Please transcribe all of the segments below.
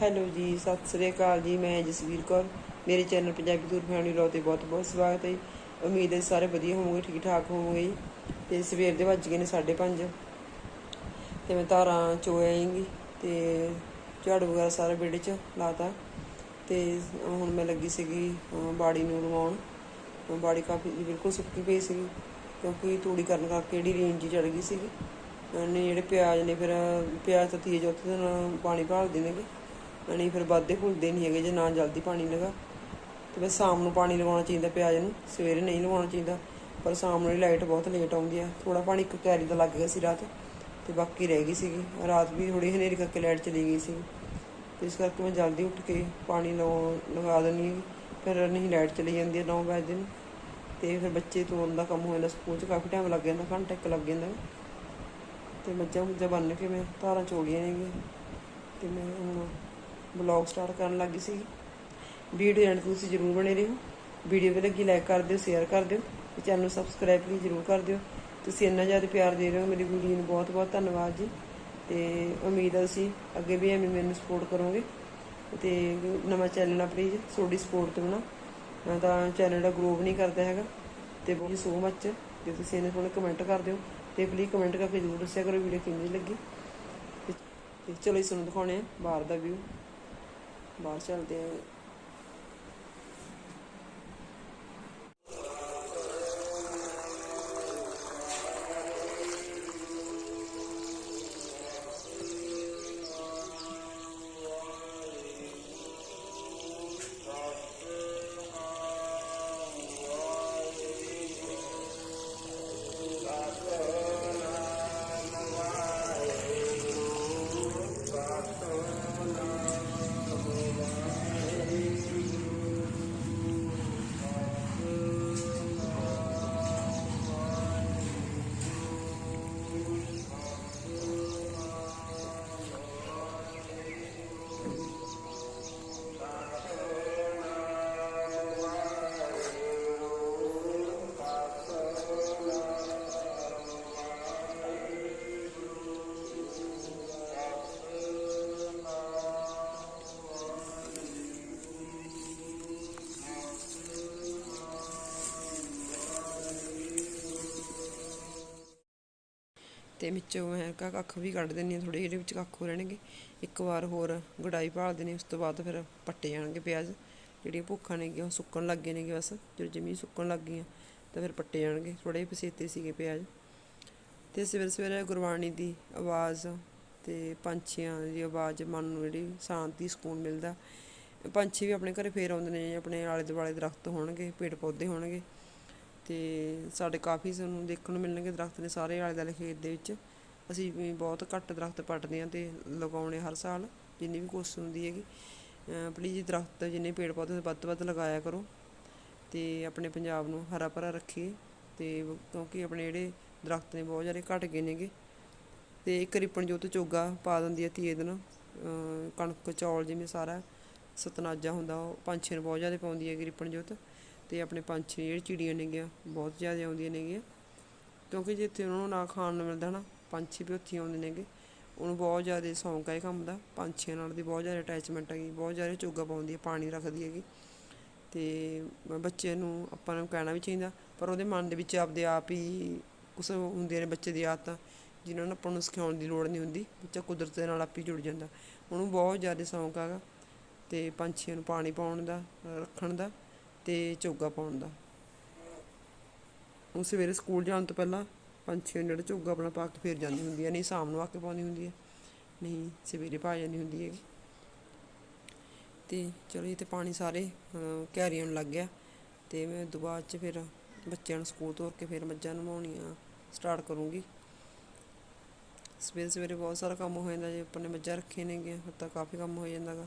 Hello ਜੀ, ਸਤਿ ਸ੍ਰੀ ਅਕਾਲ ਜੀ, ਮੈਂ ਜਸਵੀਰ ਕੌਰ। ਮੇਰੇ ਚੈਨਲ ਪੰਜਾਬੀ ਦੂਰ ਫੈਮਿਲੀ ਲੋ ਤੇ ਬਹੁਤ ਬਹੁਤ ਸਵਾਗਤ ਹੈ ਜੀ। ਉਮੀਦ ਹੈ ਸਾਰੇ ਵਧੀਆ ਹੋਵੋਗੇ, ਠੀਕ ਠਾਕ ਹੋਵੋਗੇ ਜੀ। ਤੇ ਸਵੇਰ ਦੇ ਵੱਜ ਗਏ ਨੇ 5:30 ਤੇ ਮੈਂ ਧਾਰਾਂ ਚੋ ਆਈਂਗੀ, ਤੇ ਝਾੜੂ ਵਗੈਰਾ ਸਾਰੇ ਵਿਹੜੇ 'ਚ ਲਾਤਾ। ਤੇ ਹੁਣ ਮੈਂ ਲੱਗੀ ਸੀਗੀ ਬਾੜੀ ਨੂੰ ਲਵਾਉਣ ਬਾੜੀ ਕਾਫੀ ਬਿਲਕੁਲ ਸੁੱਕੀ ਪਈ ਸੀਗੀ, ਕਿਉਂਕਿ ਤੂੜੀ ਕਰਨ ਕਰਕੇ ਜਿਹੜੀ ਰੇਂਜ ਚੜ ਗਈ ਸੀਗੀ। ਨੇ ਜਿਹੜੇ ਪਿਆਜ਼ ਨੇ ਫਿਰ, ਪਿਆਜ਼ ਤਾਂ ਤੀਏ ਚੌਥੇ ਦਿਨ ਪਾਣੀ ਭਾਲਦੇ ਨੇਗੇ। ਨਹੀਂ ਫਿਰ ਵੱਧਦੇ ਫੁੱਲਦੇ ਨਹੀਂ ਹੈਗੇ ਜੇ ਨਾ ਜਲਦੀ ਪਾਣੀ ਲਗਾ। ਤੇ ਬਸ ਸ਼ਾਮ ਨੂੰ ਪਾਣੀ ਲਗਾਉਣਾ ਚਾਹੀਦਾ ਪਿਆਜ਼ ਨੂੰ, ਸਵੇਰੇ ਨਹੀਂ ਲਗਾਉਣਾ ਚਾਹੀਦਾ, ਪਰ ਸ਼ਾਮ ਨੂੰ ਲਾਈਟ ਬਹੁਤ ਲੇਟ ਆਉਂਦੀ ਆ। ਥੋੜਾ ਪਾਣੀ ਇੱਕ ਕੈਰੀ ਦਾ ਲੱਗ ਗਿਆ ਸੀ ਰਾਤ, ਤੇ ਬਾਕੀ ਰਹਿ ਗਈ ਸੀਗੀ। ਰਾਤ ਵੀ ਥੋੜੀ ਹਨੇਰੀ ਕਰਕੇ ਲਾਈਟ ਚਲੀ ਗਈ ਸੀ। ਤੇ ਇਸ ਕਰਕੇ ਮੈਂ ਜਲਦੀ ਉੱਠ ਕੇ ਪਾਣੀ ਲਗਾਉ ਲਗਾ ਦਿੰਦੀ ਹਾਂ ਫਿਰ ਨਹੀਂ ਲਾਈਟ ਚਲੀ ਜਾਂਦੀ ਹੈ 9 ਵਜੇ ਨੂੰ ਤੇ ਫਿਰ ਬੱਚੇ ਤੋਰਨ ਦਾ ਕੰਮ ਹੋ ਜਾਂਦਾ, ਸਕੂਲ 'ਚ ਕਾਫੀ ਟਾਈਮ ਲੱਗ ਜਾਂਦਾ, ਘੰਟਾ ਇੱਕ ਲੱਗ ਜਾਂਦਾ। ਤੇ ਮੱਝਾਂ ਮੁੱਝਾਂ ਬੰਨ ਕੇ ਮੈਂ ਧਾਰਾਂ ਚੋੜੀਆਂ ਨੇਗੀਆਂ। ਤੇ ਮੈਂ ਹੁਣ ਬਲੌਗ ਸਟਾਰਟ ਕਰਨ ਲੱਗੀ ਸੀ ਵੀਡੀਓ ਐਂਡ ਤੁਸੀਂ ਜਰੂਰ ਬਣੇ ਰਹੋ। ਵੀਡੀਓ ਵੀ ਲੱਗੀ ਲਾਈਕ ਕਰ ਦਿਓ ਸ਼ੇਅਰ ਕਰ ਦਿਓ ਤੇ ਚੈਨਲ ਨੂੰ ਸਬਸਕ੍ਰਾਈਬ ਵੀ ਜਰੂਰ ਕਰ ਦਿਓ। ਤੁਸੀਂ ਇੰਨਾ ਜ਼ਿਆਦਾ ਪਿਆਰ ਦੇ ਰਹੇ ਹੋ ਮੇਰੀ ਵੀਡੀਓ ਨੂੰ ਬਹੁਤ ਬਹੁਤ ਧੰਨਵਾਦ ਜੀ। ਤੇ ਉਮੀਦ ਹੈ ਤੁਸੀਂ ਅੱਗੇ ਵੀ ਐਵੇਂ ਮੈਨੂੰ ਸਪੋਰਟ ਕਰੋਗੇ। ਤੇ ਨਵਾਂ ਚੈਨਲ ਆ ਪਲੀਜ਼ ਤੁਹਾਡੀ ਸਪੋਰਟ ਤੋਂ ਨਾ ਮੈਂ ਤਾਂ ਚੈਨਲ ਦਾ ਗਰੋ ਵੀ ਨਹੀਂ ਕਰਦਾ ਹੈਗਾ। ਤੇ ਬਹੁਤ ਸੋ ਮੱਚ ਜੇ ਤੁਸੀਂ ਇਹਨੇ ਕੋਲ ਕਮੈਂਟ ਕਰ ਦਿਓ, ਤੇ ਪਲੀਜ਼ ਕਮੈਂਟ ਕਰਕੇ ਜਰੂਰ ਦੱਸਿਆ ਕਰੋ ਵੀਡੀਓ ਕਿਵੇਂ ਲੱਗੀ। ਤੇ ਤੇ ਚਲੋ ਇਸ ਨੂੰ ਦਿਖਾਉਣੇ ਆ ਬਾਹਰ ਦਾ ਵਿਊ ਬਾਹਰ ਚੱਲਦੇ ਆ ਤੇ ਵਿੱਚੋਂ ਮੈਂ ਕੱਖ ਵੀ ਕੱਢ ਦਿੰਦੀ ਹਾਂ ਥੋੜੇ ਜਿਹੇ ਵਿੱਚ ਕੱਖ ਹੋ ਰਹਿਣਗੇ। ਇੱਕ ਵਾਰ ਹੋਰ ਗੁਡਾਈ ਭਾਲ ਦੇਣੀ ਉਸ ਤੋਂ ਬਾਅਦ ਫਿਰ ਪੱਟੇ ਜਾਣਗੇ ਪਿਆਜ਼। ਜਿਹੜੀਆਂ ਭੁੱਖਾਂ ਨੇਗੀਆਂ, ਉਹ ਸੁੱਕਣ ਲੱਗ ਗਏ ਨੇਗੇ ਬਸ। ਜਦੋਂ ਜ਼ਮੀਨ ਸੁੱਕਣ ਲੱਗ ਗਈਆਂ, ਤਾਂ ਫਿਰ ਪੱਟੇ ਜਾਣਗੇ। ਥੋੜੇ ਜਿਹੇ ਪਸੇਤੇ ਸੀਗੇ ਪਿਆਜ਼। ਤੇ ਸਵੇਰੇ ਸਵੇਰੇ ਗੁਰਬਾਣੀ ਦੀ ਆਵਾਜ਼ ਤੇ ਪੰਛੀਆਂ ਦੀ ਆਵਾਜ਼, ਮਨ ਨੂੰ ਜਿਹੜੀ ਸ਼ਾਂਤੀ, ਸਕੂਨ ਮਿਲਦਾ। ਪੰਛੀ ਵੀ ਆਪਣੇ ਘਰੇ ਫੇਰ ਆਉਂਦੇ ਨੇ, ਆਪਣੇ ਆਲੇ ਦੁਆਲੇ ਦਰਖਤ ਹੋਣਗੇ ਪੇੜ ਪੌਦੇ ਹੋਣਗੇ। ਤੇ ਸਾਡੇ ਕਾਫੀ ਸਾਨੂੰ ਦੇਖਣ ਨੂੰ ਮਿਲਣਗੇ ਦਰਖਤ ਨੇ ਸਾਰੇ ਆਲੇ ਦੁਆਲੇ ਖੇਤ ਦੇ ਵਿੱਚ। ਅਸੀਂ ਵੀ ਬਹੁਤ ਘੱਟ ਦਰਖਤ ਪੱਟਦੇ ਹਾਂ ਤੇ ਲਗਾਉਣੇ ਹਰ ਸਾਲ, ਜਿੰਨੀ ਵੀ ਕੋਸ਼ਿਸ਼ ਹੁੰਦੀ ਹੈਗੀ। ਪਲੀਜ਼ ਦਰਖਤ, ਜਿੰਨੇ ਪੇੜ ਪੌਦੇ ਵੱਧ ਤੋਂ ਵੱਧ ਲਗਾਇਆ ਕਰੋ ਤੇ ਆਪਣੇ ਪੰਜਾਬ ਨੂੰ ਹਰਾ ਭਰਾ ਰੱਖੀਏ ਤੇ ਕਿਉਂਕਿ ਆਪਣੇ ਜਿਹੜੇ ਦਰਖਤ ਨੇ ਬਹੁਤ ਜ਼ਿਆਦਾ ਘਟ ਗਏ ਨੇਗੇ। ਤੇ ਇੱਕ ਰਿਪਨ ਜੋਤ ਚੋਗਾ ਪਾ ਦਿੰਦੀ ਹੈ ਤੀਏ ਦਿਨ ਕਣਕ, ਚੌਲ ਜਿਵੇਂ ਸਾਰਾ ਸਤਨਾਜਾ ਹੁੰਦਾ, ਉਹ ਪੰਛੀ ਨੂੰ ਬਹੁਤ ਜ਼ਿਆਦਾ ਪਾਉਂਦੀ ਹੈ ਰਿਪਨ ਜੋਤ ਤੇ ਆਪਣੇ ਪੰਛੀ ਜਿਹੜੀ ਚਿੜੀਆਂ ਨੇਗੀਆਂ, ਬਹੁਤ ਜ਼ਿਆਦਾ ਆਉਂਦੀਆਂ ਨੇਗੀਆਂ। ਕਿਉਂਕਿ ਜਿੱਥੇ ਉਹਨਾਂ ਨੂੰ ਨਾ ਖਾਣ ਨੂੰ ਮਿਲਦਾ ਨਾ ਪੰਛੀ ਵੀ ਉੱਥੇ ਆਉਂਦੇ ਨੇਗੇ। ਉਹਨੂੰ ਬਹੁਤ ਜ਼ਿਆਦਾ ਸ਼ੌਂਕ ਹੈ ਇਹ ਕੰਮ ਦਾ। ਪੰਛੀਆਂ ਨਾਲ ਦੀ ਬਹੁਤ ਜ਼ਿਆਦਾ ਅਟੈਚਮੈਂਟ ਹੈਗੀ, ਬਹੁਤ ਜ਼ਿਆਦਾ ਚੋਗਾ ਪਾਉਂਦੀ ਹੈ ਪਾਣੀ ਰੱਖਦੀ ਹੈਗੀ। ਤੇ ਬੱਚੇ ਨੂੰ ਆਪਾਂ ਨੂੰ ਕਹਿਣਾ ਵੀ ਚਾਹੀਦਾ, ਪਰ ਉਹਦੇ ਮਨ ਦੇ ਵਿੱਚ ਆਪਦੇ ਆਪ ਹੀ ਕੁਛ ਹੁੰਦੇ ਨੇ ਬੱਚੇ ਦੀ ਆਦਤਾਂ, ਜਿਨ੍ਹਾਂ ਨੂੰ ਆਪਾਂ ਨੂੰ ਸਿਖਾਉਣ ਦੀ ਲੋੜ ਨਹੀਂ ਹੁੰਦੀ। ਬੱਚਾ ਕੁਦਰਤ ਦੇ ਨਾਲ ਆਪੇ ਜੁੜ ਜਾਂਦਾ। ਉਹਨੂੰ ਬਹੁਤ ਜ਼ਿਆਦਾ ਸ਼ੌਂਕ ਹੈਗਾ। ਤੇ ਪੰਛੀਆਂ ਨੂੰ ਪਾਣੀ ਪਾਉਣ ਦਾ, ਰੱਖਣ ਦਾ। ਤੇ ਚੋਗਾ ਪਾਉਣ ਦਾ। ਉਹ ਸਵੇਰੇ ਸਕੂਲ ਜਾਣ ਤੋਂ ਪਹਿਲਾਂ ਪੰਛੀਆਂ ਜਿਹੜਾ ਚੋਗਾ ਆਪਣਾ ਪਾ ਕੇ ਫੇਰ ਜਾਂਦੀ ਹੁੰਦੀ ਹੈ ਨਹੀਂ ਸ਼ਾਮ ਨੂੰ ਆ ਕੇ ਪਾਉਂਦੀ ਹੁੰਦੀ ਹੈ ਨਹੀਂ ਸਵੇਰੇ ਪਾ ਜਾਂਦੀ ਹੁੰਦੀ ਹੈਗੀ। ਤੇ ਚਲੋ ਇਹ ਤੇ ਪਾਣੀ ਸਾਰੇ ਕੈਰੀ ਆਉਣ ਲੱਗ ਗਿਆ। ਤੇ ਮੈਂ ਉਦੋਂ ਬਾਅਦ ਚ ਫਿਰ ਬੱਚਿਆਂ ਨੂੰ ਸਕੂਲ ਤੋਰ ਕੇ ਫਿਰ ਮੱਝਾਂ ਨਵਾਉਣੀਆਂ ਸਟਾਰਟ ਕਰੂੰਗੀ। ਸਵੇਰੇ ਸਵੇਰੇ ਬਹੁਤ ਸਾਰਾ ਕੰਮ ਹੋ ਜਾਂਦਾ, ਜੇ ਆਪਾਂ ਨੇ ਮੱਝਾਂ ਰੱਖੀਆਂ ਨੇਗੀਆਂ ਫਿਰ ਤਾਂ ਕਾਫੀ ਕੰਮ ਹੋ ਜਾਂਦਾ ਗਾ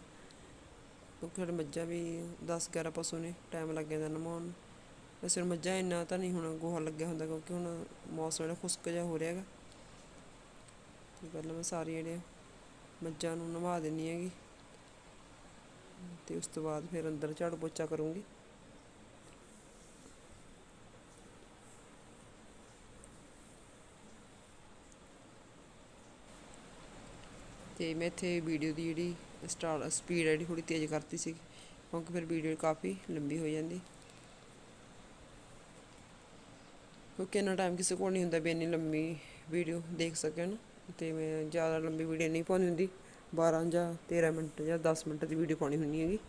ਕਿਉਂਕਿ ਸਾਡੇ ਮੱਝਾਂ ਵੀ 10 11 ਪਸ਼ੂ ਨੇ ਟਾਈਮ ਲੱਗ ਜਾਂਦਾ ਨਵਾਉਣ ਵੈਸੇ ਹੁਣ ਮੱਝਾਂ ਇੰਨਾ ਤਾਂ ਨਹੀਂ ਹੁਣ ਗੋਹਾ ਲੱਗਿਆ ਹੁੰਦਾ ਕਿਉਂਕਿ ਹੁਣ ਮੌਸਮ ਜਿਹੜਾ ਖੁਸ਼ਕ ਜਿਹਾ ਹੋ ਰਿਹਾ ਹੈਗਾ। ਤੇ ਪਹਿਲਾਂ ਮੈਂ ਸਾਰੀ ਜਿਹੜੇ ਮੱਝਾਂ ਨੂੰ ਨਵਾ ਦਿੰਨੀ ਹੈਗੀ। ਤੇ ਉਸ ਤੋਂ ਬਾਅਦ ਫਿਰ ਅੰਦਰ ਝਾੜੂ ਪੋਚਾ ਕਰੂੰਗੀ। ਤੇ ਤੇ ਮੈਂ ਇੱਥੇ ਵੀਡੀਓ ਦੀ ਜਿਹੜੀ ਸਟਾਰ ਸਪੀਡ ਜਿਹੜੀ ਥੋੜੀ ਤੇਜ਼ ਕਰਤੀ ਸੀ ਕਿਉਂਕਿ ਫਿਰ ਵੀਡੀਓ ਕਾਫੀ ਲੰਬੀ ਹੋ ਜਾਂਦੀ। ਕਿਉਂਕਿ ਇੰਨਾ ਟਾਈਮ ਕਿਸੇ ਕੋਲ ਨਹੀਂ ਹੁੰਦਾ ਵੀ ਇੰਨੀ ਲੰਬੀ ਵੀਡੀਓ ਦੇਖ ਸਕਣ, ਤੇ ਮੈਂ ਜ਼ਿਆਦਾ ਲੰਬੀ ਵੀਡੀਓ ਨਹੀਂ ਪਾਉਣੀ ਹੁੰਦੀ 12 ਜਾਂ 13 ਮਿੰਟ ਜਾਂ 10 ਮਿੰਟ ਦੀ ਵੀਡੀਓ ਪਾਉਣੀ ਹੁੰਦੀ ਹੈਗੀ।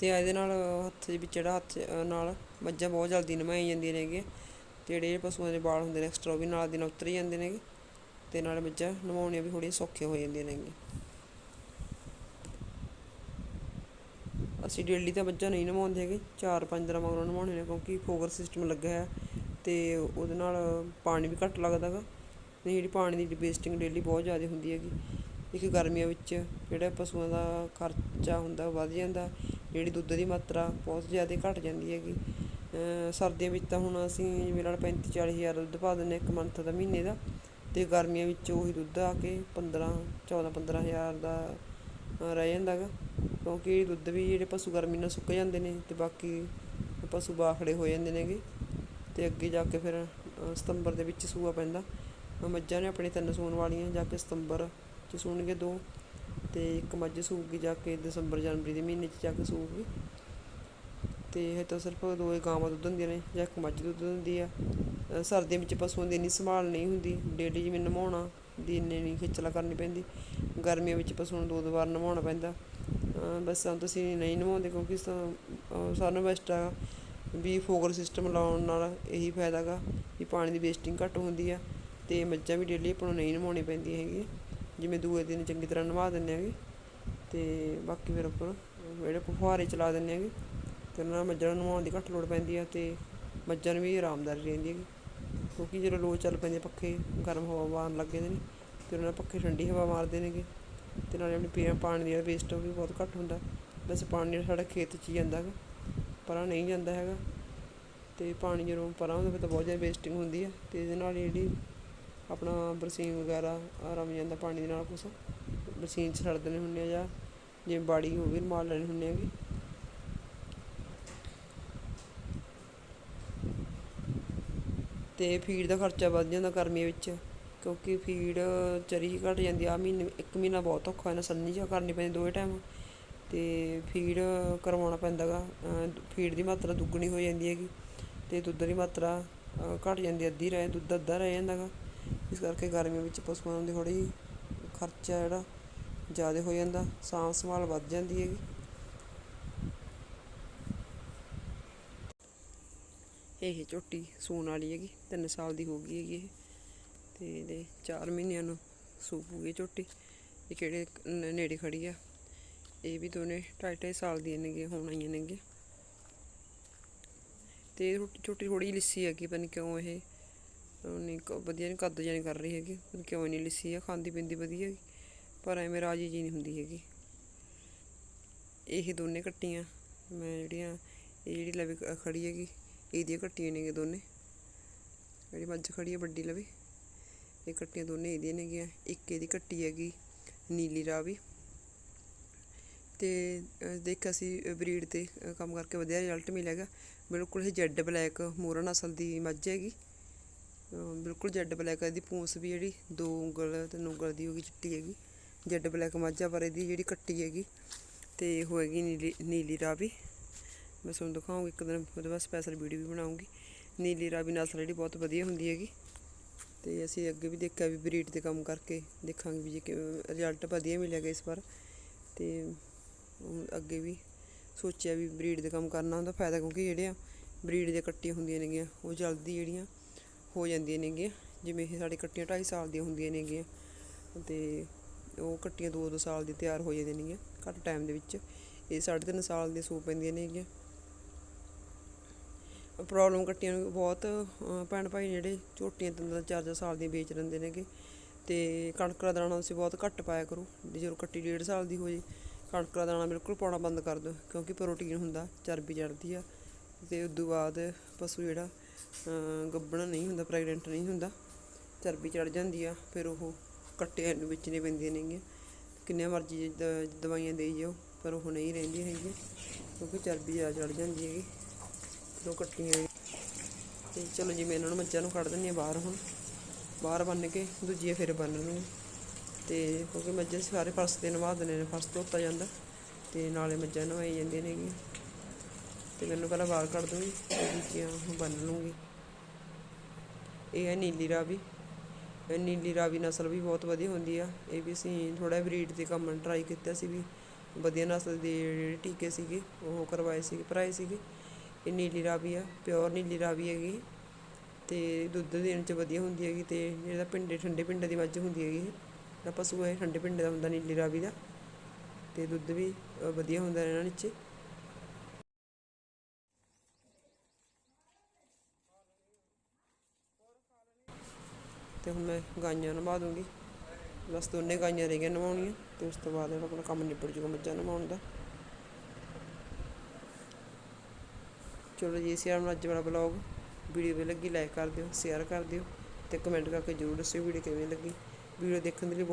ਅਤੇ ਇਹਦੇ ਨਾਲ ਹੱਥ ਦੇ ਵਿੱਚ ਜਿਹੜਾ ਹੱਥ ਨਾਲ ਮੱਝਾਂ ਬਹੁਤ ਜਲਦੀ ਨਮਾਈ ਜਾਂਦੀਆਂ ਨੇਗੀਆਂ। ਤੇ ਜਿਹੜੇ ਪਸ਼ੂਆਂ ਦੇ ਵਾਲ ਹੁੰਦੇ ਨੇ ਐਕਸਟਰਾ ਉਹ ਵੀ ਨਾਲ ਦੀ ਨਾਲ ਉਤਰ ਜਾਂਦੇ ਨੇਗੇ। ਅਤੇ ਨਾਲ ਮੱਝਾਂ ਨਮਾਉਣੀਆਂ ਵੀ ਥੋੜ੍ਹੀਆਂ ਸੌਖੀਆਂ ਹੋ ਜਾਂਦੀਆਂ ਨੇਗੀਆਂ। ਅਸੀਂ ਡੇਲੀ ਤਾਂ ਮੱਝਾਂ ਨਹੀਂ ਨਮਾਉਂਦੇ ਹੈਗੇ, ਚਾਰ ਪੰਜ ਦਿਨਾਂ ਮਗਰੋਂ ਨਮਾਉਣੇ ਨੇ ਕਿਉਂਕਿ ਫੋਗਰ ਸਿਸਟਮ ਲੱਗਾ ਹੈ ਅਤੇ ਉਹਦੇ ਨਾਲ ਪਾਣੀ ਵੀ ਘੱਟ ਲੱਗਦਾ ਗਾ। ਨਹੀਂ, ਜਿਹੜੀ ਪਾਣੀ ਦੀ ਵੇਸਟਿੰਗ ਡੇਲੀ ਬਹੁਤ ਜ਼ਿਆਦਾ ਹੁੰਦੀ ਹੈਗੀ। ਇੱਕ ਗਰਮੀਆਂ ਵਿੱਚ ਜਿਹੜਾ ਪਸ਼ੂਆਂ ਦਾ ਖਰਚਾ ਹੁੰਦਾ ਵੱਧ ਜਾਂਦਾ। ਜਿਹੜੀ ਦੁੱਧ ਦੀ ਮਾਤਰਾ ਬਹੁਤ ਜ਼ਿਆਦਾ ਘਟ ਜਾਂਦੀ ਹੈਗੀ। ਸਰਦੀਆਂ ਵਿੱਚ ਤਾਂ ਹੁਣ ਅਸੀਂ ਜਿਵੇਂ ਨਾਲ 35 40 ਹਜ਼ਾਰ ਦੁੱਧ ਪਾ ਦਿੰਦੇ ਹਾਂ ਇੱਕ ਮੰਥ ਦਾ, ਮਹੀਨੇ ਦਾ। ਤੇ ਗਰਮੀਆਂ ਵਿੱਚ ਉਹੀ ਦੁੱਧ ਆ ਕੇ 15 14 15 ਹਜ਼ਾਰ ਦਾ ਰਹਿ ਜਾਂਦਾ ਗਾ ਕਿਉਂਕਿ ਦੁੱਧ ਵੀ ਜਿਹੜੇ ਪਸ਼ੂ ਗਰਮੀ ਨਾਲ ਸੁੱਕ ਜਾਂਦੇ ਨੇ ਤੇ ਬਾਕੀ ਪਸ਼ੂ ਬਾਖੜੇ ਹੋ ਜਾਂਦੇ ਨੇਗੇ। ਤੇ ਅੱਗੇ ਜਾ ਕੇ ਫਿਰ ਸਤੰਬਰ ਦੇ ਵਿੱਚ ਸੂਆ ਪੈਂਦਾ। ਮੱਝਾਂ ਨੇ ਆਪਣੇ ਤਿੰਨ ਸੂਣ ਵਾਲੀਆਂ, ਜਾ ਕੇ ਸਤੰਬਰ ਚ ਸੂਣਗੇ ਦੋ। ਅਤੇ ਇੱਕ ਮੱਝ ਸੂਗੀ ਜਾ ਕੇ ਦਸੰਬਰ, ਜਨਵਰੀ ਦੇ ਮਹੀਨੇ ਚ ਜਾ ਕੇ ਸੂਗੀ। ਅਤੇ ਇਹ ਤਾਂ ਸਿਰਫ ਦੋ ਹੀ ਗਾਵਾਂ ਦੁੱਧ ਦਿੰਦੀਆਂ ਨੇ, ਜਾਂ ਇੱਕ ਮੱਝ ਦੁੱਧ ਦਿੰਦੀ ਆ। ਸਰਦੀਆਂ ਵਿੱਚ ਪਸ਼ੂਆਂ ਦੀ ਇੰਨੀ ਸੰਭਾਲ ਨਹੀਂ ਹੁੰਦੀ, ਡੇਲੀ ਜਿਵੇਂ ਨਵਾਉਣਾ, ਦੀ ਇੰਨੀ ਨਹੀਂ ਖੇਚਲਾ ਕਰਨੀ ਪੈਂਦੀ। ਗਰਮੀਆਂ ਵਿੱਚ ਪਸ਼ੂਆਂ ਨੂੰ ਦੋ ਦੋ ਵਾਰ ਨਵਾਉਣਾ ਪੈਂਦਾ। ਬਸ ਹੁਣ ਤੁਸੀਂ ਨਹੀਂ ਨਵਾਉਂਦੇ ਕਿਉਂਕਿ ਸਾ- ਅਹ ਸਾਨੂੰ ਬੈਸਟ ਆ ਵੀ ਫੋਗਰ ਸਿਸਟਮ ਲਾਉਣ ਨਾਲ ਇਹੀ ਫਾਇਦਾ ਗਾ ਵੀ ਪਾਣੀ ਦੀ ਵੇਸਟਿੰਗ ਘੱਟ ਹੁੰਦੀ ਆ ਤੇ ਮੱਝਾਂ ਵੀ ਡੇਲੀ ਆਪਾਂ ਨੂੰ ਨਹੀਂ ਨਵਾਉਣੀ ਪੈਂਦੀਆਂ ਹੈਗੀਆਂ। ਜਿਵੇਂ ਦੂਏ ਦਿਨ ਚੰਗੀ ਤਰ੍ਹਾਂ ਨਵਾ ਦਿੰਦੇ ਹੈਗੇ। ਤੇ ਬਾਕੀ ਫਿਰ ਉੱਪਰ ਜਿਹੜੇ ਫੁਹਾਰੇ ਚਲਾ ਦਿੰਦੇ ਹੈਗੇ, ਤੇ ਉਹਨਾਂ ਨਾਲ ਮੱਝਾਂ ਨੂੰ ਨਵਾਉਣ ਦੀ ਘੱਟ ਲੋੜ ਪੈਂਦੀ ਆ ਤੇ ਮੱਝਾਂ ਨੂੰ ਵੀ ਆਰਾਮਦਾਰੀ ਰਹਿੰਦੀ ਹੈਗੀ। ਕਿਉਂਕਿ ਜਦੋਂ ਲੋ ਚੱਲ ਪੈਂਦੇ ਪੱਖੇ, ਗਰਮ ਹਵਾ ਮਾਰਨ ਲੱਗ ਜਾਂਦੇ ਨੇ, ਤੇ ਉਹਨਾਂ ਨਾਲ ਪੱਖੇ ਠੰਡੀ ਹਵਾ ਮਾਰਦੇ ਨੇਗੇ ਤੇ ਨਾਲੇ ਆਪਣੀ ਪੀਣ ਪਾਣੀ ਦੀ ਵੇਸਟ ਵੀ ਬਹੁਤ ਘੱਟ ਹੁੰਦਾ। ਵੈਸੇ ਪਾਣੀ ਜਿਹੜਾ ਸਾਡਾ ਖੇਤ 'ਚ ਹੀ ਜਾਂਦਾ ਹੈਗਾ, ਪਰਾਂ ਨਹੀਂ ਜਾਂਦਾ ਹੈਗਾ। ਤੇ ਪਾਣੀ ਜਦੋਂ ਪਰਾਂ ਹੁੰਦਾ ਫਿਰ ਤਾਂ ਬਹੁਤ ਜ਼ਿਆਦਾ ਵੇਸਟਿੰਗ ਹੁੰਦੀ ਹੈ ਤੇ ਇਹਦੇ ਨਾਲ ਜਿਹੜੀ ਆਪਣਾ ਬਰਸੀਨ ਵਗੈਰਾ ਆਰਾਮ ਜਾਂਦਾ ਪਾਣੀ ਦੇ ਨਾਲ ਕੁਛ। ਬਰਸੀਨ 'ਚ ਛੱਡ ਦੇਣੇ ਹੁੰਦੇ ਆ ਜਾਂ ਜਿਵੇਂ ਬਾੜੀ ਹੋ ਗਈ ਮਾਰ ਲੈਣੇ ਹੁੰਦੇ ਹੈਗੇ। ਤੇ ਫੀਡ ਦਾ ਖਰਚਾ ਵੱਧ ਜਾਂਦਾ ਗਰਮੀ ਵਿੱਚ ਕਿਉਂਕਿ ਫੀਡ ਚਰੀ ਘਟ ਜਾਂਦੀ ਆ। ਮਹੀਨੇ ਇੱਕ ਮਹੀਨਾ ਬਹੁਤ ਔਖਾ ਇਹਨਾਂ ਸੰਨੀ ਜਿਹਾ ਕਰਨੀ ਪੈਂਦੀ ਦੋਵੇਂ ਟਾਈਮ ਤੇ ਫੀਡ ਕਰਵਾਉਣਾ ਪੈਂਦਾ ਗਾ। ਫੀਡ ਦੀ ਮਾਤਰਾ ਦੁੱਗਣੀ ਹੋ ਜਾਂਦੀ ਹੈਗੀ ਤੇ ਦੁੱਧ ਦੀ ਮਾਤਰਾ ਅਹ, ਘਟ ਜਾਂਦੀ ਅੱਧੀ ਰਹਿ ਦੁੱਧ ਅੱਧਾ ਰਹਿ ਜਾਂਦਾ ਗਾ। ਇਸ ਕਰਕੇ ਗਰਮੀਆਂ ਵਿੱਚ ਪਸ਼ੂਆਂ ਦੀ ਥੋੜੀ ਖਰਚਾ ਜਿਹੜਾ ਜ਼ਿਆਦਾ ਹੋ ਜਾਂਦਾ, ਸਾਂਭ ਸੰਭਾਲ ਵੱਧ ਜਾਂਦੀ ਹੈਗੀ। ਇਹ ਝੋਟੀ ਸੂਣ ਵਾਲੀ ਹੈਗੀ 3 ਸਾਲ ਦੀ ਹੋ ਗਈ ਹੈਗੀ ਇਹ। ਤੇ ਇਹਦੇ 4 ਮਹੀਨਿਆਂ ਨੂੰ ਸੂਪੂਗੀ ਝੋਟੀ। ਇਹ ਕਿਹੜੇ ਨੇੜੇ ਖੜੀ ਆ। ਇਹ ਵੀ ਦੋਨੇ ਢਾਈ ਢਾਈ ਸਾਲ ਦੀਆਂ ਨੇਗੀਆਂ, ਹੁਣ ਆਈਆਂ ਨੇਗੀਆਂ। ਤੇ ਇਹ ਝੋਟੀ- ਝੋਟੀ ਥੋੜੀ ਲਿੱਸੀ ਹੈਗੀ, ਪਤਾ ਕਿਉਂ ਇਹ ਨਹੀਂ ਕ- ਵਧੀਆ ਨਹੀਂ ਕੱਦ ਜਿਹਾ ਨਹੀਂ ਕਰ ਰਹੀ ਹੈਗੀ। ਪਤਾ ਕਿਉਂ ਨਹੀਂ ਲਿੱਸੀ ਆ ਖਾਂਦੀ ਪੀਂਦੀ ਵਧੀਆ ਪਰ ਐਵੇਂ ਰਾਜੀ ਜੀ ਨਹੀਂ ਹੁੰਦੀ ਹੈਗੀ। ਇਹ ਦੋਨੇ ਕੱਟੀਆਂ ਮੈਂ ਜਿਹੜੀਆਂ ਇਹ ਜਿਹੜੀ ਲਵੇ ਖ- ਖੜੀ ਹੈਗੀ ਇਹਦੀਆਂ ਕੱਟੀਆਂ ਨੇਗੇ ਦੋਨੇ। ਜਿਹੜੀ ਮੱਝ ਖੜੀ ਹੈ ਵੱਡੀ ਲਵੇ ਇਹ ਕੱਟੀਆਂ ਦੋਨੇ ਇਹਦੀਆਂ ਨੇਗੀਆਂ। ਇੱਕ ਇਹਦੀ ਕੱਟੀ ਹੈਗੀ ਨੀਲੀ ਰਾਵੀ ਤੇ ਅਹ, ਦੇਖਿਆ ਸੀ ਬਰੀਡ ਤੇ ਕੰਮ ਕਰਕੇ ਵਧੀਆ ਰਿਜ਼ਲਟ ਮਿਲੇਗਾ ਬਿਲਕੁਲ ਇਹ ਜੈਡ ਬਲੈਕ ਮੋਰਨ ਅਸਲ ਦੀ ਮੱਝ ਹੈਗੀ। ਬਿਲਕੁਲ ਜੈਡ ਬਲੈਕ ਇਹਦੀ ਪੂੰਛ ਵੀ ਜਿਹੜੀ ਦੋ ਉਂਗਲ ਤੇ ਉਂਗਲ ਦੀ ਹੋਗੀ ਚਿੱਟੀ ਹੈਗੀ। ਜੈਡ ਬਲੈਕ ਮਾਝਾ ਪਰ ਇਹਦੀ ਜਿਹੜੀ ਕੱਟੀ ਹੈਗੀ ਤੇ ਹੋਏਗੀ ਨੀਲੀ ਨੀਲੀ ਰਾਵੀ। ਮੈਂ ਤੁਹਾਨੂੰ ਦਿਖਾਉਂਗੀ ਇੱਕ ਦਿਨ, ਉਹਦੇ ਬਾਅਦ ਸਪੈਸ਼ਲ ਵੀਡੀਓ ਵੀ ਬਣਾਉਂਗੀ। ਨੀਲੀ ਰਾਵੀ ਨਸਲ ਜਿਹੜੀ ਬਹੁਤ ਵਧੀਆ ਹੁੰਦੀ ਹੈਗੀ। ਤੇ ਅਸੀਂ ਅੱਗੇ ਵੀ ਦੇਖਿਆ ਵੀ ਬਰੀਡ ਤੇ ਕੰਮ ਕਰਕੇ ਦੇਖਾਂਗੇ ਵੀ ਜੇ ਰਿਜ਼ਲਟ ਵਧੀਆ ਮਿਲਿਆ ਮਿਲੇਗਾ ਇਸ ਵਾਰ। ਤੇ ਅੱਗੇ ਵੀ ਸੋਚਿਆ ਵੀ ਬਰੀਡ ਦੇ ਕੰਮ ਕਰਨਾ, ਉਹਦਾ ਫਾਇਦਾ ਕਿਉਂਕਿ ਜਿਹੜੇ ਆ ਬਰੀਡ ਦੇ ਕੱਟੀਆਂ ਹੁੰਦੀਆਂ ਨੇਗੀਆਂ, ਉਹ ਜਲਦੀ ਜਿਹੜੀਆਂ ਹੋ ਜਾਂਦੀਆਂ ਨੇਗੀਆਂ, ਜਿਵੇਂ ਇਹ ਸਾਡੇ ਕੱਟੀਆਂ 2.5 ਸਾਲ ਦੀਆਂ ਹੁੰਦੀਆਂ ਨੇਗੀਆਂ ਤੇ ਉਹ ਕੱਟੀਆਂ 2-2 ਸਾਲ ਦੀ ਤਿਆਰ ਹੋ ਜਾਂਦੀਆਂ ਨੇਗੀਆਂ, ਘੱਟ ਟਾਈਮ ਦੇ ਵਿੱਚ। ਇਹ 3.5 ਸਾਲ ਦੀਆਂ ਸੂ ਪੈਂਦੀਆਂ ਨੇਗੀਆਂ। ਪ੍ਰੋਬਲਮ ਕੱਟੀਆਂ ਨੂੰ ਬਹੁਤ ਭੈਣ ਭਾਈ ਜਿਹੜੇ ਝੋਟੀਆਂ ਤਿੰਨ ਤਿੰਨ ਚਾਰ ਚਾਰ ਸਾਲ ਦੀਆਂ ਵੇਚ ਲੈਂਦੇ ਨੇਗੇ ਤੇ ਕਣਕ ਦਾ ਦਾਣਾ ਤੁਸੀਂ ਬਹੁਤ ਘੱਟ ਪਾਇਆ ਕਰੋ ਵੀ ਜਦੋਂ ਕੱਟੀ ਡੇਢ ਸਾਲ ਦੀ ਹੋ ਜੇ ਕਣਕ ਦਾ ਦਾਣਾ ਬਿਲਕੁਲ ਪਾਉਣਾ ਬੰਦ ਕਰ ਦਿਓ, ਕਿਉਂਕਿ ਪ੍ਰੋਟੀਨ ਹੁੰਦਾ, ਚਰਬੀ ਚੜ੍ਹਦੀ ਆ ਤੇ ਉਸ ਤੋਂ ਬਾਅਦ ਪਸ਼ੂ ਜਿਹੜਾ ਗੱਬਣਾ ਨਹੀਂ ਹੁੰਦਾ ਪ੍ਰੈਗਨੈਂਟ ਨਹੀਂ ਹੁੰਦਾ। ਚਰਬੀ ਚੜ ਜਾਂਦੀ ਆ, ਫਿਰ ਉਹ ਕੱਟਿਆਂ ਨੂੰ ਵੇਚਣੇ ਪੈਂਦੀਆਂ ਨੇਗੀਆਂ। ਕਿੰਨੀਆਂ ਮਰਜ਼ੀ ਦ- ਦਵਾਈਆਂ ਦੇਈ ਜਾਓ, ਪਰ ਉਹ ਨਹੀਂ ਰਹਿੰਦੀ ਹੈਗੀ ਕਿਉਂਕਿ ਚਰਬੀ ਜ਼ਿਆਦਾ ਚੜ ਜਾਂਦੀ ਹੈਗੀ। ਫਿਰ ਉਹ ਕੱਟੀਆਂ ਨੇ। ਤੇ ਚਲੋ ਜੀ, ਮੈਂ ਇਹਨਾਂ ਨੂੰ ਮੱਝਾਂ ਨੂੰ ਕੱਢ ਦਿੰਦੀ ਹਾਂ ਬਾਹਰ ਹੁਣ। ਬਾਹਰ ਬੰਨ ਕੇ, ਦੂਜੀਆਂ ਫਿਰ ਬੰਨ ਲੂੰਗੀ ਤੇ ਕਿਉਂਕਿ ਮੱਝਾਂ ਸਾਰੇ ਫਰਸ਼ ਤੇ ਨਵਾ ਦਿੰਦੇ ਨੇ, ਫਰਸ਼ ਧੋਤਾ ਜਾਂਦਾ। ਤੇ ਨਾਲੇ ਮੱਝਾਂ ਨਵਾਈ ਜਾਂਦੀਆਂ ਨੇਗੀਆਂ। ਤੇ ਮੈਨੂੰ ਪਹਿਲਾਂ ਬਾਹਰ ਕੱਢ ਦੂੰਗੀ ਤੇ ਦੂਜੀਆਂ ਹੁਣ ਬੰਨ ਲੂੰਗੀ। ਇਹ ਹੈ ਨੀਲੀ ਰਾਵੀ। ਇਹ ਨੀਲੀ ਰਾਵੀ ਨਸਲ ਵੀ ਬਹੁਤ ਵਧੀਆ ਹੁੰਦੀ ਆ। ਇਹ ਵੀ ਅਸੀਂ ਥੋੜਾ ਬਰੀਡ ਤੇ ਕੰਮ ਟਰਾਈ ਕੀਤਾ ਸੀ ਵੀ ਵਧੀਆ ਨਸਲ ਦੇ ਜਿਹੜੇ ਟੀਕੇ ਸੀਗੇ, ਉਹ ਕਰਵਾਏ ਸੀਗੇ ਭਰਾਏ ਸੀਗੇ। ਇਹ ਨੀਲੀ ਰਾਵੀ ਆ ਪਿਓਰ ਨੀਲੀ ਰਾਵੀ ਹੈਗੀ। ਤੇ ਦੁੱਧ ਦੇਣ ਚ ਵਧੀਆ ਹੁੰਦੀ ਹੈਗੀ ਤੇ ਜਿਹੜਾ ਪਿੰਡੇ, ਠੰਡੇ ਪਿੰਡੇ ਦੀ ਮੱਝ ਹੁੰਦੀ ਹੈਗੀ, ਜਿਹੜਾ ਪਸ਼ੂ ਹੈ, ਠੰਡੇ ਪਿੰਡੇ ਦਾ ਹੁੰਦਾ ਨੀਲੀ ਰਾਵੀ ਦਾ। ਤੇ ਦੁੱਧ ਵੀ ਵਧੀਆ ਹੁੰਦਾ ਇਹਨਾਂ ਵਿੱਚ। ਤੇ ਹੁਣ ਮੈਂ ਗਾਈਆਂ ਨਵਾ ਦੂੰਗੀ। ਬਸ ਦੋਨੇ ਗਾਈਆਂ ਰਹਿ ਗਈਆਂ ਨਵਾਉਣੀਆਂ ਤੇ ਉਸ ਤੋਂ ਬਾਅਦ ਆਪਣਾ ਕੰਮ ਨਿਬੜ ਜੂਗਾ ਮੱਝਾਂ ਨਵਾਉਣ ਦਾ। ਚਲੋ ਜੀ ਇਸ ਯਾਰ ਅੱਜ ਵਾਲਾ ਬਲੌਗ ਵੀਡੀਓ ਵੀ ਲੱਗੀ ਲਾਈਕ ਕਰ ਦਿਓ ਸ਼ੇਅਰ ਕਰ ਦਿਓ ਤੇ ਕਮੈਂਟ ਕਰਕੇ ਜਰੂਰ ਦੱਸਿਓ ਵੀਡੀਓ ਕਿਵੇਂ ਲੱਗੀ। ਵੀਡੀਓ ਦੇਖਣ ਦੇ ਲਈ ਬਹੁਤ